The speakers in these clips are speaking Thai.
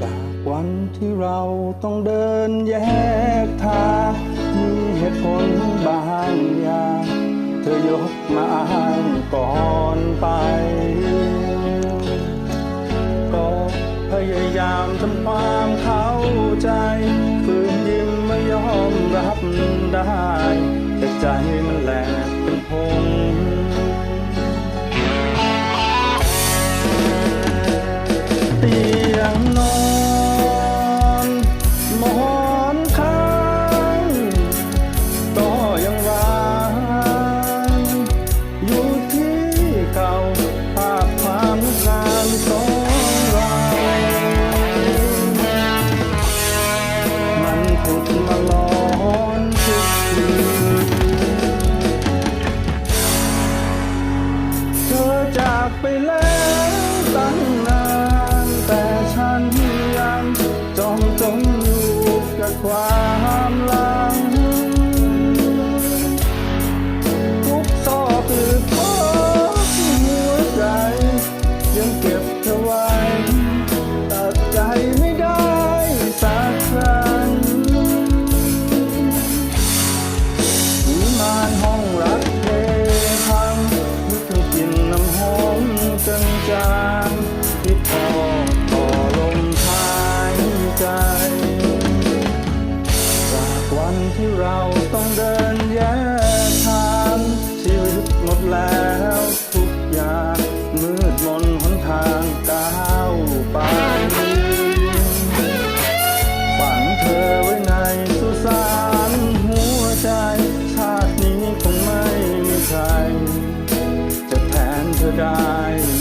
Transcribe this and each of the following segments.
จากวันที่เราต้องเดินแยกทางมีเหตุผลบางอย่างเธอยกมาอ้างก่อนไปก็พยายามทำความเข้าใจฝืนยิ้มไม่ยอมรับได้แต่ใจมันแหลง อย่างนอย ได้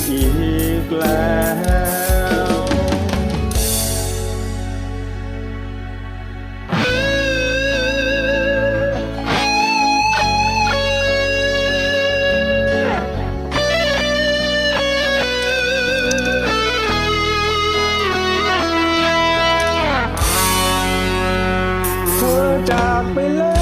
อีกแล้วจากไปเลย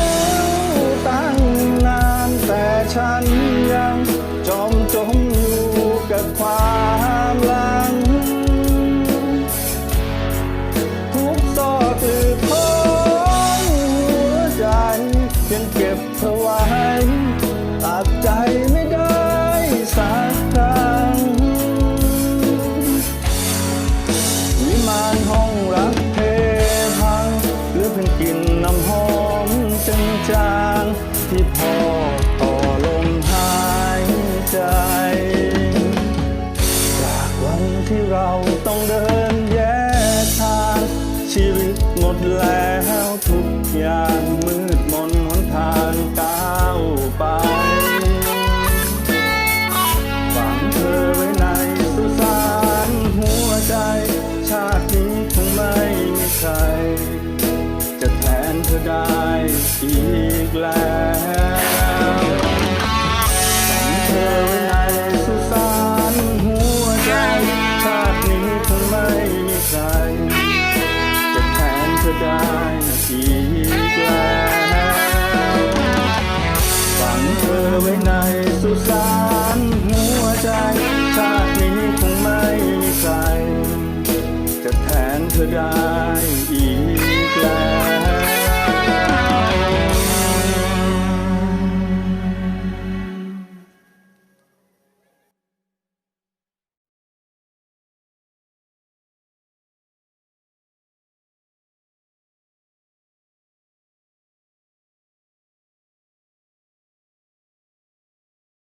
ที่พอต่อลมหายใจ จากวันที่เราต้องเดินแยกทาง ชีวิตหมดแล้วทุกอย่างมือ ได้อีกแล้วฝังเธอไว้ในสุสานหัวใจชาตินี้คงไม่มีใครจะแทนเธอได้อีกแล้วฝังเธอไว้ในสุสานหัวใจชาตินี้คงไม่มีใครจะแทนเธอได้อีกแล้ว